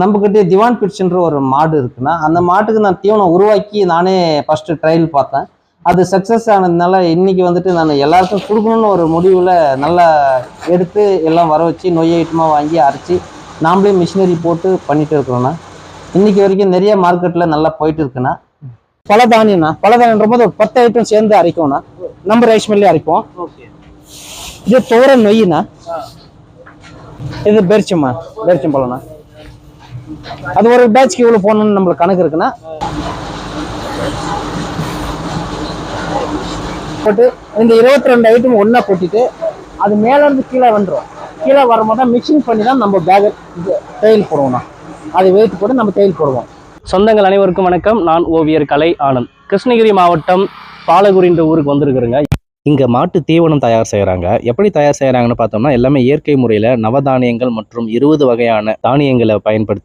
நம்மக்கிட்ட திவான் பிட்ஸ்ன்ற ஒரு மாடு இருக்குன்னா அந்த மாட்டுக்கு நான் தீவனம் உருவாக்கி நானே ஃபர்ஸ்ட் ட்ரையல் பார்த்தேன். அது சக்ஸஸ் ஆனதுனால இன்னைக்கு வந்துட்டு நான் எல்லாருக்கும் கொடுக்கணும்னு ஒரு முடிவில் நல்லா எடுத்து எல்லாம் வர வச்சு நொய் ஐட்டமாக வாங்கி அரைச்சி நாமளே மிஷினரி போட்டு பண்ணிட்டு இருக்கிறோண்ணா இன்னைக்கு வரைக்கும் நிறைய மார்க்கெட்டில் நல்லா போயிட்டு இருக்குண்ணா பல தானியம்ண்ணா பல தானியன்ற போது ஒரு பத்து ஐட்டம் சேர்ந்து அரைக்கும்ண்ணா நம்ம ரைஸ் மில்லே அரைப்போம். இது துவர நொய்யிண்ணா இது பேரிச்சம்மா பேரிச்சம்பழம்ண்ணா அது ஒரு பேட்ச்க்கு இவ்வளோ போகணும்னு நம்மளுக்கு கணக்கு இருக்குண்ணா போட்டு இந்த இருபத்தி ரெண்டு ஐட்டம் ஒன்றா கொட்டிட்டு அது மேல இருந்து கீழே வந்துடும் கீழே வரும்போது தான் மிக்சிங் பண்ணி தான் நம்ம பேக் தையல் போடுவோம்ண்ணா. அது வெயிட் போட்டு நம்ம தையல் போடுவோம். சொந்தங்கள் அனைவருக்கும் வணக்கம். நான் ஓவியர் கலை ஆனந்த். கிருஷ்ணகிரி மாவட்டம் பாலகுரின்ற ஊருக்கு வந்திருக்கிறேங்க. இங்கே மாட்டு தீவனம் தயார் செய்கிறாங்க எப்படி தயார் செய்கிறாங்கன்னு பார்த்தோம்னா எல்லாமே இயற்கை முறையில் நவதானியங்கள் மற்றும் இருபது வகையான தானியங்களை பயன்படுத்தி